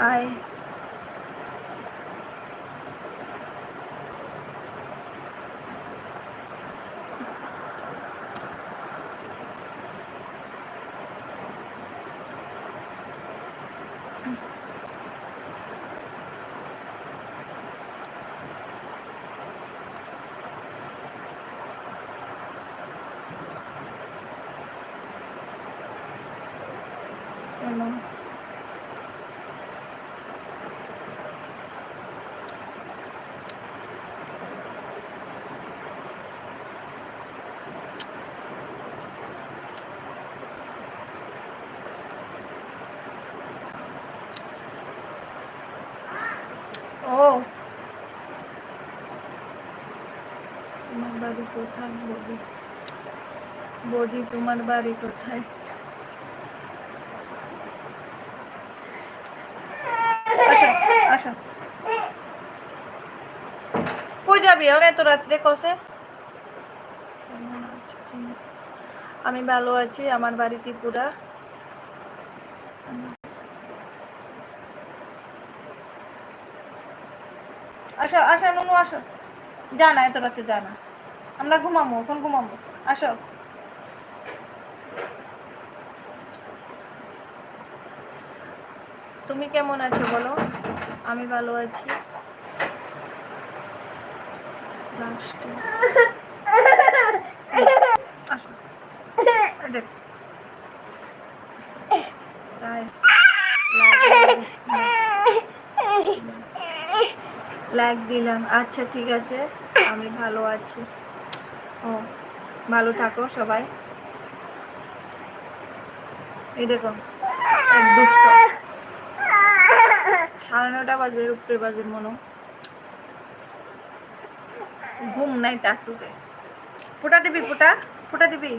Hi hello ও তোমার বাড়ি কোথায় বৌদি বৌদি তোমার বাড়ি কোথায়? যাবি? এখন এত রাত্রে কষে আমি ভালো আছি, আমার বাড়ি ত্রিপুরা। আসো আসো, নুনু, আসো। জানা এত রাতে জানা আমরা ঘুমাবো এখন ঘুমাবো আসো। তুমি কেমন আছো বলো? আমি ভালো আছি। লাইক দিলাম। আচ্ছা ঠিক আছে। আমি ভালো আছি। ভালো থাকো সবাই। এই দেখো সাড়ে নটা বাজে উপরে বাজে মনো। ঘুম নাই তাসুকে ফুটা দিবি, ফুটা ফুটা দিবি?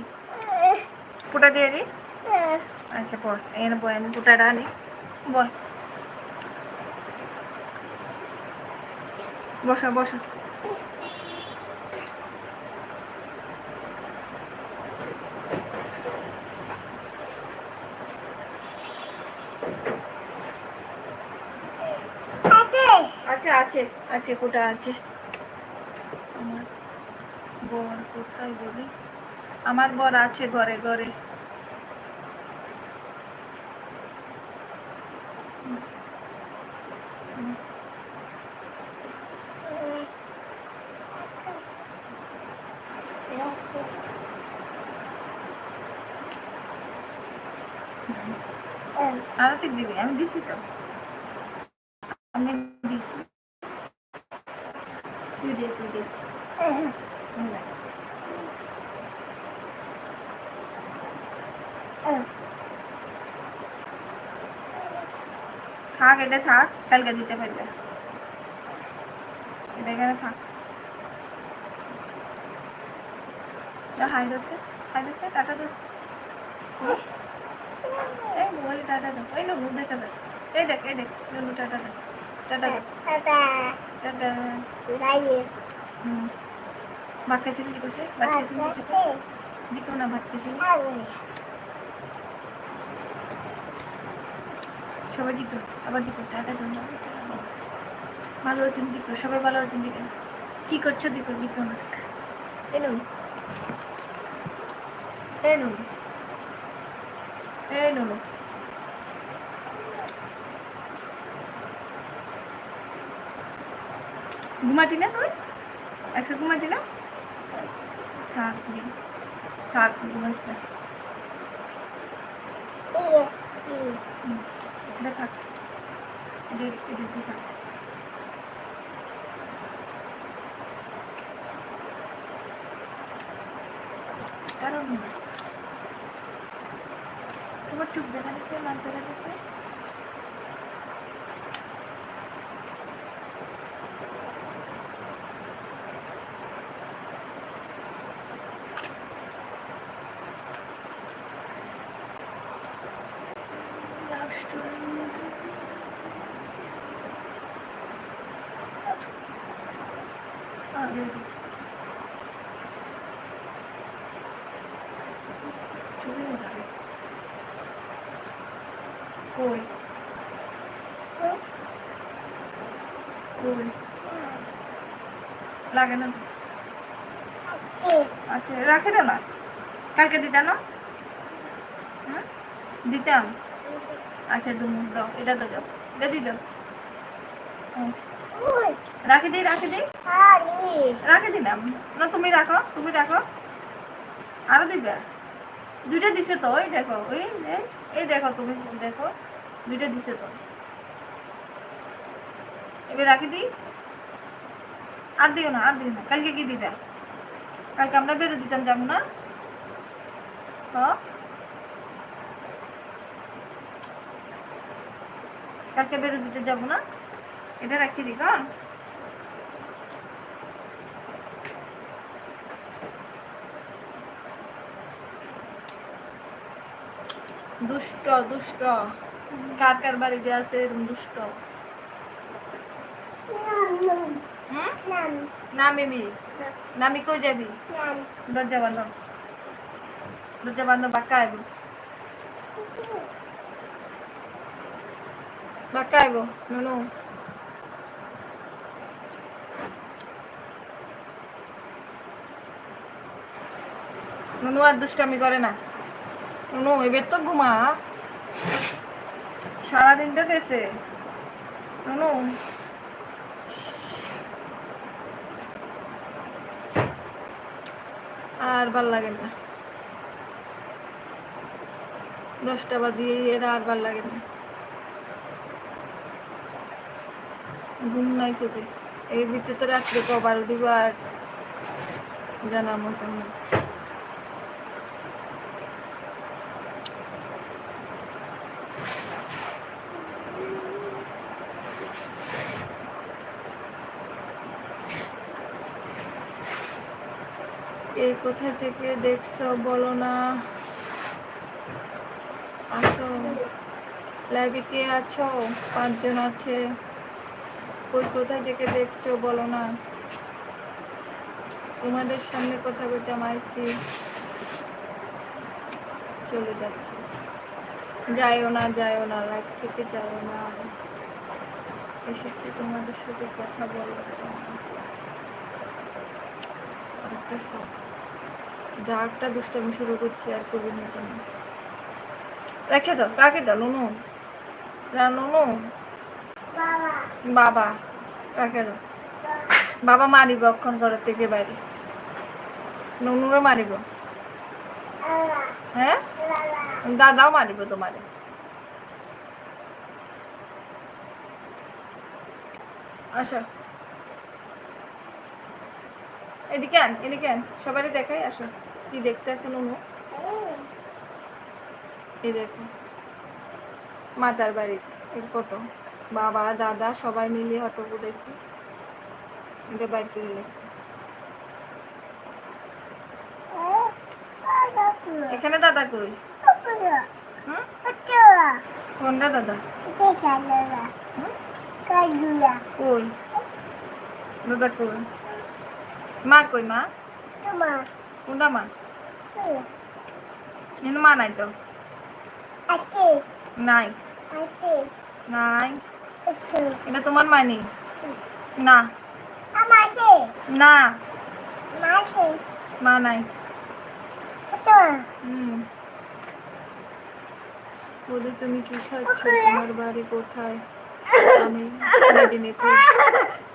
ফুটা দিয়ে দি। আচ্ছা পর। এনে বয়, আমি ফুটাটা আনি। বয়। বসা বসা। আছে আছে, কোটা আছে। আমার বর কোথায় বলি? আমার বর আছে ঘরে ঘরে। দিবি, আমি দিছি তো। থাক এটা থাক কালকে দিতে পারবে। এটা এখানে থাক। হাই দিচ্ছে হাই দিচ্ছে টাটা দিচ্ছে এই টাটা এই দেখা এই দেখ এই দেখ নুনু টাটা টাটা টাটা। হুম। ভাত খাইছিস কি করছে ভাত খাইছিস কি দিকো না ভাত খাইছিস সবাই দিকো আবার দিকো টাটা না ভালো আছেন দিকো সবাই ভালো আছেন দিকো কি করছ দিকো দিকো না এই নুনু। এই নুনু। এই নুনু। ঘুমাতি না তুই আজকে ঘুমাতি না? থাক থাক থাক। কারণ তোমার চুপ দেখা যাচ্ছে নাক দেখা যাচ্ছে কই কই লাগে না? আচ্ছা রাখে দাও না কালকে দিতাম না? হ্যাঁ? দিতাম আচ্ছা দু মুখ দাও। এটা তো দাও। এটা দিয়ে দাও। হুম। রাখে দিই রাখে দিই রাখে দিলাম। না, তুমি রাখো তুমি রাখো। আরও দিবে? দুইটা দিছে তো, ওই দেখো, ওই এই দেখো তুমি, দেখো। দুইটা দিছে তো। এবার রাখি দিই আর দিও না, আর দিও না। কালকে কি দিবে? কালকে আমরা বেরো দিতাম, যাব না? কালকে বেরো দিতে যাব না? এটা রাখি দিই কারণ দুষ্ট দুষ্ট। কার কার বাড়িতে আছে এরকম দুষ্ট? নামিবি নামি কই যাবি? দরজা বন্ধ। দরজা বন্ধ বাক্কা আইব বাক্কা আইব নুনু। নুনু আর দুষ্টামি করে না। নুনু এবার তো ঘুমা। সারাদিন তো গেছে। নুনু আর ভালো লাগে না। দশটা বাজিয়ে এরা আর ভালো লাগে না। ঘুম নাই চোখে এই ভিতরে তো রাত্রে কবার দিব আর জানার মতন না কে কোথা থেকে দেখছ? বলো না। আসো। লাইভে কে আছো? পাঁচজন আছে। কই, কোথা থেকে দেখছ? বলো না। তোমাদের সামনে কথা বলতে আইছি চলে যাচ্ছে। যাইও না যাইও না। লাইভ থেকে যাইও না। এসেছি তোমাদের সাথে কথা করতেছে যা একটা দুষ্টামি শুরু করছি আর করবি না। কেন রেখে দাও, রাখে দাও, নুনু। নুনু। বাবা, রাখে দাও। বাবা মারিব অক্ষণ করার থেকে বাইরে। নুনুরে মারিব। হ্যাঁ? দাদাও মারিব তোমারে। আসো। এদিকে আন এদিকে আন। সবারই দেখাই, আসো। কি দেখতে আছে নুনু এই দেখো। মাতার বাড়ি, এই ফটো বাবা, দাদা সবাই মিলে অটো করেছি এটা বাইক করে এখানে দাদা কই? কোনটা দাদা? কই? দাদা কই? মা কই মা? কোনটা মা? মা নাই তো? নাই। নাই। এটা তোমার মা নেই না না। মা নাই। বলি তুমি কি খাচ্ছ? তোমার বাড়ি কোথায়? আমি মেদিনীপুর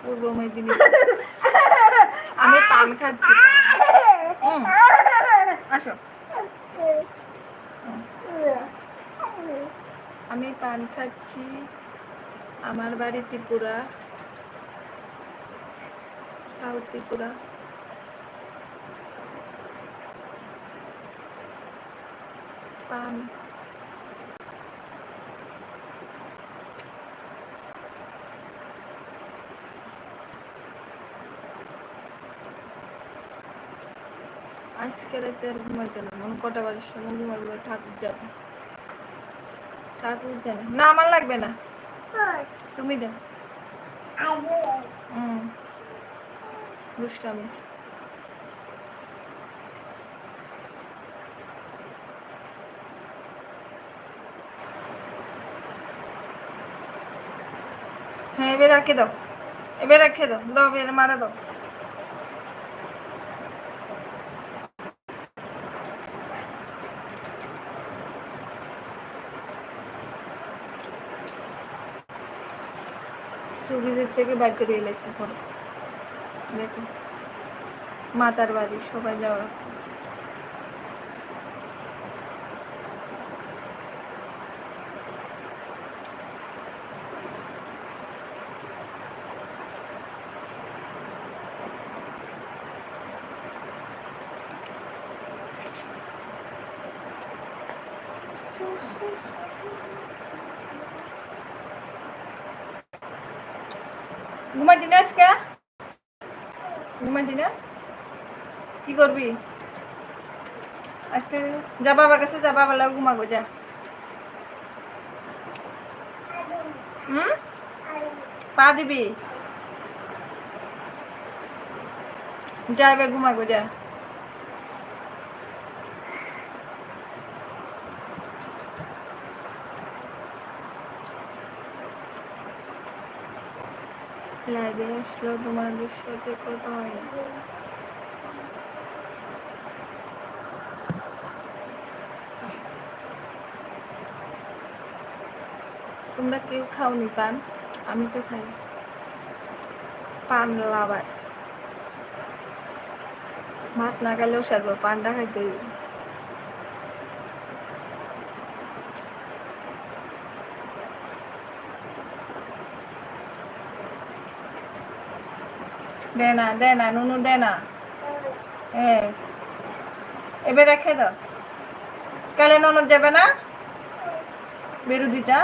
পূর্ব মেদিনীপুর। আমি পান খাচ্ছি। হুম, আসো। আমি পান খাচ্ছি আমার বাড়ি ত্রিপুরা সাউথ ত্রিপুরা। পান আজকে রাতে আর ঘুমাইতে না। মনে কটা বাজার সময় ঘুমাবো ঠাকুর যাবে। ঠাকুর জানে না, আমার লাগবে না। তুমি দেন হুম। দুষ্টামি। হ্যাঁ এবার রাখে দাও। এবার রেখে দাও। দাও, এবার মারা দাও। থেকে বাইর করে এলেছে পরে দেখো মাতার বাড়ি সবাই যাওয়া। ঘুমাইতি না আজকে? ঘুমাইতি না কি করবি? আজকে যা বাবার কাছে যা বাবার লাগে ঘুমাবো, যা। হুম? পা দিবি? যা এবার ঘুমাবো, যা। লাইভে আসলো তোমাদের সাথে কথা হয় না। তোমরা কেউ খাওনি পান? আমি তো খাই। পান লাভার। ভাত না গেলেও সারবো, পানটা খাইতে দে না দে না নুনু দে না হ্যাঁ এবার রেখে দাও। কালে ননদ যাবে না? বেরুদিটা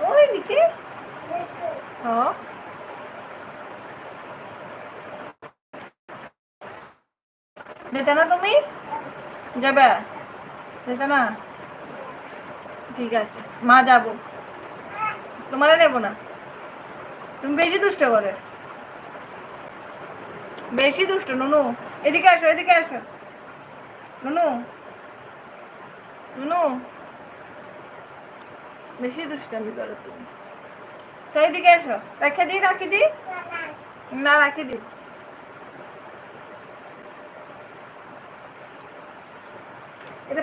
ওই দিকে। হ। যেতে না তুমি? যাবে? যেতে না ঠিক আছে, মা যাব। তোমারে নেব না। তুমি বেশি দুষ্ট করে। বেশি দুষ্ট, নুনু। এদিকে আসো এদিকে আসো। নুনু। নুনু। বেশি দুষ্টামি করো তুমি। সেই দিকে এসো রেখে দিই, রাখি দিই? না, রাখি দিই। এটা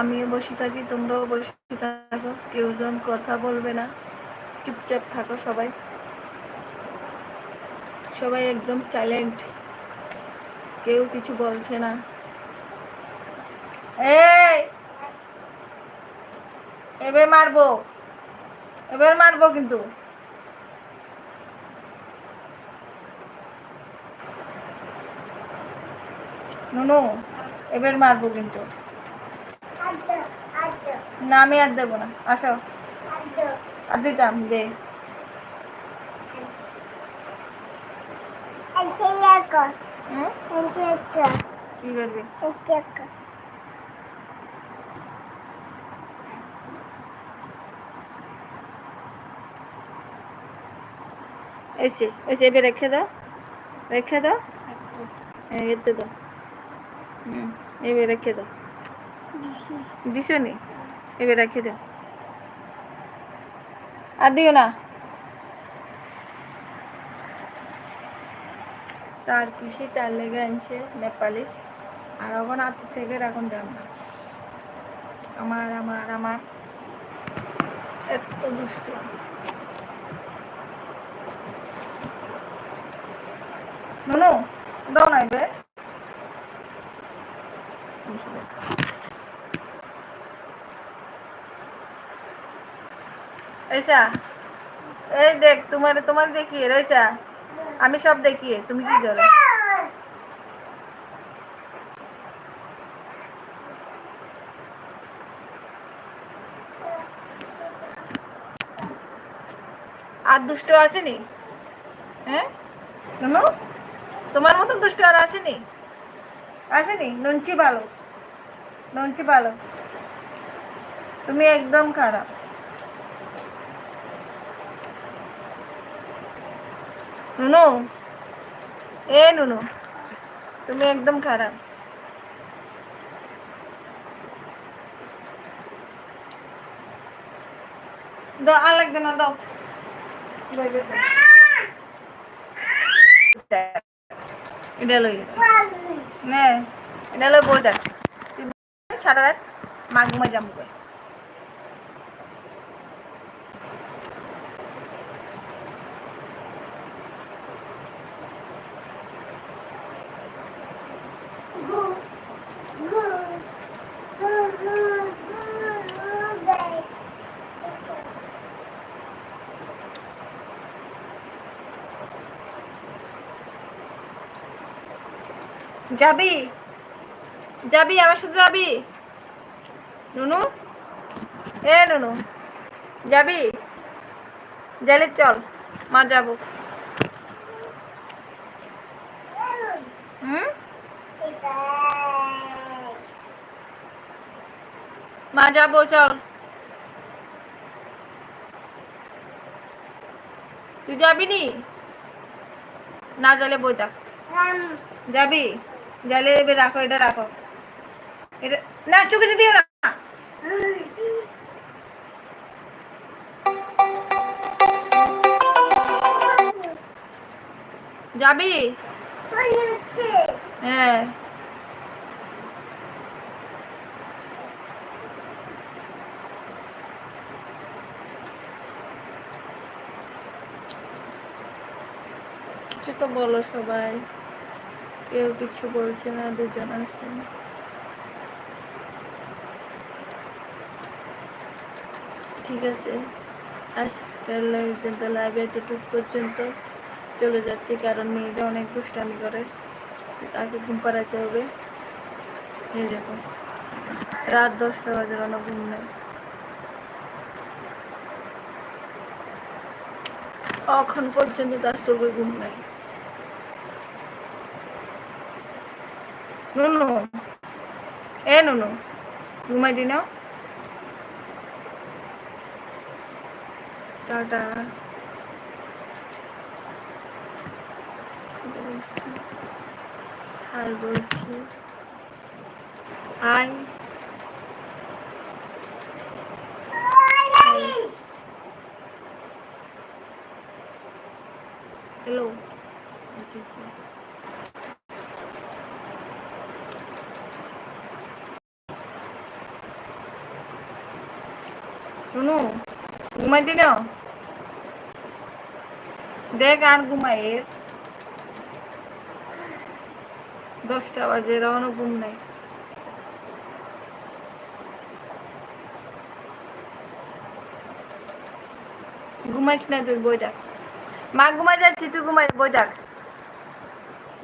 আমিও বসে থাকি, তোমরাও বসে থাকো, কেউ জন কথা বলবে না। চুপচাপ থাকো সবাই। সবাই একদম সাইলেন্ট কেউ কিছু বলছে না। এই! এবার মারবো। এবার মারবো কিন্তু। নুনু, এবার মারবো কিন্তু। না, আমি আর দেবো না। আসো। আর দিতাম দে। হুম? কি করবি এসে এসে এবার রেখে দাও। রেখে দাও। এতে দাও। হুম, এবার রেখে দাও। দিছো নি এবার রেখে দাও আর দিও না। তার পিসি তার লেগে আনছে নেপালিশ আর এখন হাত থেকে এখন না। আমার আমার আমার। এত দুষ্ট। নুনু দাও না এবার এইসা এই দেখ, তোমার তোমার দেখিয়ে রয়েছা আমি সব দেখিয়ে, তুমি কি করো? আর দুষ্ট আসেনি? হ্যাঁ? তোমার মতো দুষ্ট আর আসেনি? আসেনি? নুনচি ভালো। নুনচি ভালো। তুমি একদম খারাপ। নুনু? এ নুনু, তুমি একদম খারাপ। দাও, আর লাগবে না, দাও। এটা লই নে, এটা লই বই দেখ সারা রাত মাঘ মা যাব কই যাবি? যাবি, আমার সাথে যাবি? নুনু? এ নুনু, যাবি? গেলে চল, মা যাব। হুম? মা যাব, চল। তুই যাবি নি? না গেলে বই থাক। যাবি? রাখো এটা রাখো। এটা না দিও না। যাবি? হ্যাঁ। কিছু তো বলো সবাই। কেউ কিছু বলছে না, দুজন আছে। ঠিক আছে। আজকাল পর্যন্ত লাইভে এতটুকু পর্যন্ত চলে যাচ্ছি, কারণ মেয়েটা অনেক দুষ্টামি করে। তাকে ঘুম পাড়াতে হবে। এই দেখো, রাত দশটা বাজে কোনো ঘুম নেই। এখন পর্যন্ত তার চোখে ঘুম নাই। নুনু। এ নুনু ঘুমাই দি না টাটা। হাই বলছি। হাই। হ্যালো আচ্ছা আচ্ছা নুনু ঘুমাই দিল? দেখ আর ঘুমাই। দশটা বাজে এরাও ঘুম নাই। ঘুমাইস না তুই, বই দেখ। মা ঘুমাই যাচ্ছি, তুই ঘুমাই বই দেখ।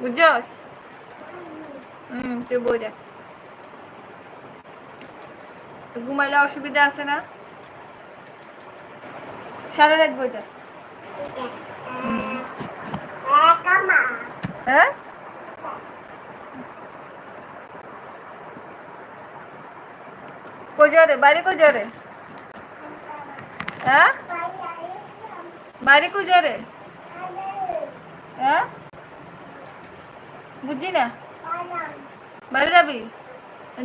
বুঝছস? হুম, তুই বই দেখ। ঘুমাইলে অসুবিধা আছে না? সারা রাত বই দেখ হ্যাঁ কোজরে বাড়ি কোজরে হ্যাঁ বাড়ি কোজরে হ্যাঁ বুঝছি না বাইরে যাবি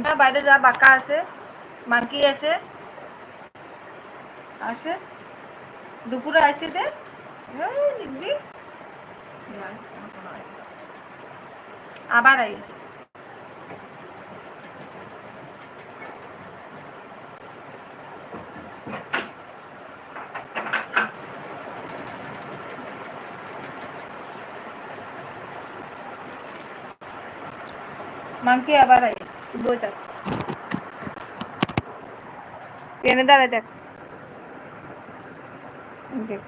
যা বাইরে যা বাঁকা আছে মাংকি আছে আসে দুপুরে আসছে দে দিদি আবার আই মাংকি আবার আই থাক ট্রেনে দাঁড়ায় দেখ। দেখ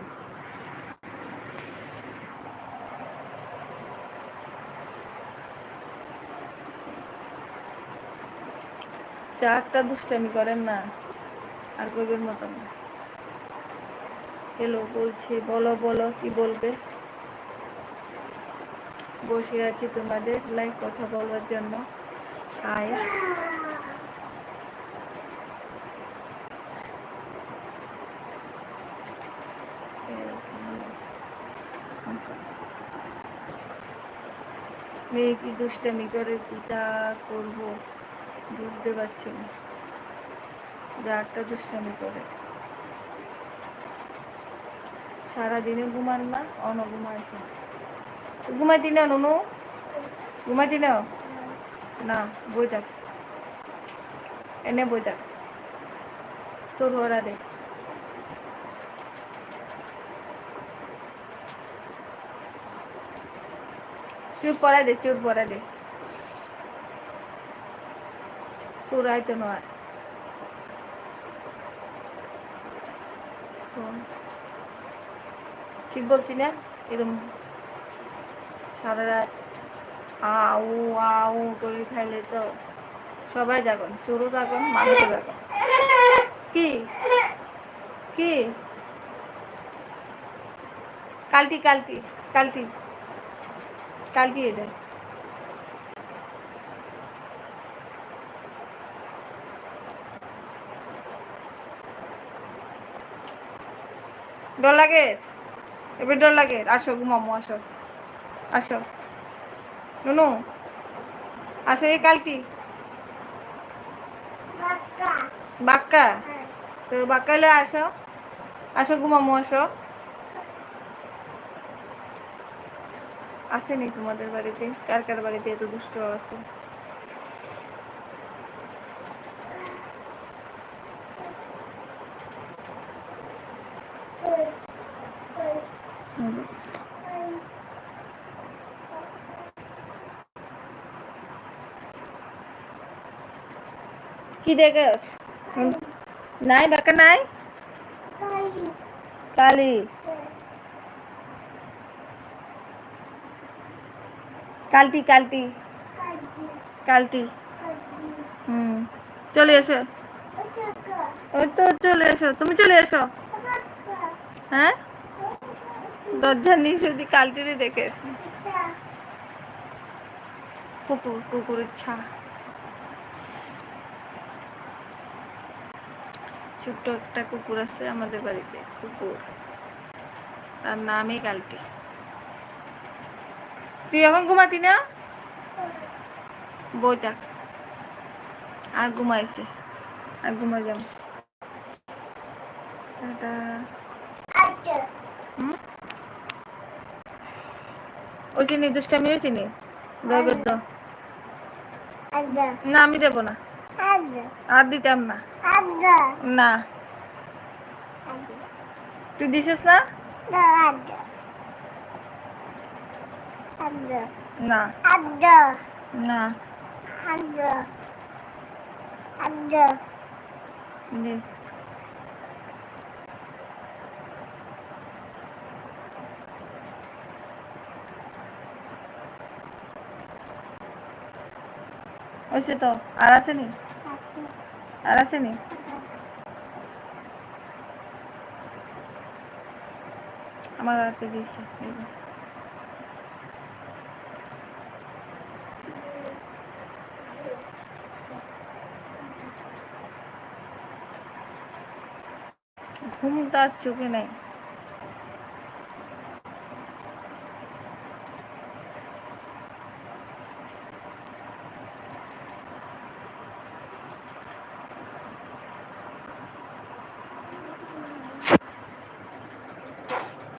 চারটা দুষ্টামি করেন না, আর করবেন মতন এলো বলছি, বলো বলো, কি বলবে? বসে আছি তোমাদের লাইক কথা বলার জন্য। হাই মেয়ে কি দুষ্টামি করে কি তা করব? বুঝতে পারছি না। যা একটা দুষ্টামি করে। সারাদিনে ঘুমান না অন ঘুমাইছে ঘুমাইতি না? নুনু ঘুমাইতি না না বই এনে বই থাক তোর ওরা দে চুপ পড়া দে, চুপ পড়া দে। চোরাই তো নয়। ঠিক বলছি না? এরকম সারা রাত আউ আউ করে খাইলে তো সবাই যাবেন চোরও যাবেন মানুষও যাবেন কি? কি? কালটি কালটি কালটি। কালটি এটা। ডর লাগে? এবার ডর লাগে। আসো ঘুমামো আসো। আসো। নুনু আসো এই কালটি বাক্কা। তো বাক্কা হলে আসো। আসো ঘুমামো আসো। আসেনি তোমাদের বাড়িতে? কার কার বাড়িতে এত দুষ্ট আছে? কি দেখস? নাই, বাঁকা নাই? কালি। কালটি কালটি। কালটি। হুম। চলে এসো। ওই তো চলে এসো। তুমি চলে এসো। হ্যাঁ? দরজার নিচে যদি কালটিরে দেখে। কুকুর, কুকুরের ছা। ছোট্ট একটা কুকুর আছে আমাদের বাড়িতে, কুকুর। তার নামই কালটি। তুই এখন ঘুমাতি না? বই থাক আর ঘুমাইছে। আর ঘুমাই যাম ওই চিনি, দুষ্টামি ওই চিনি? না, আমি দেবো না। আর দিতাম না। না। তুই দিছিস না? না না দে ওইসে তো আর আসেনি আর আসেনি আমার হাতে দিয়েছে ঘুম তার চোখে নেই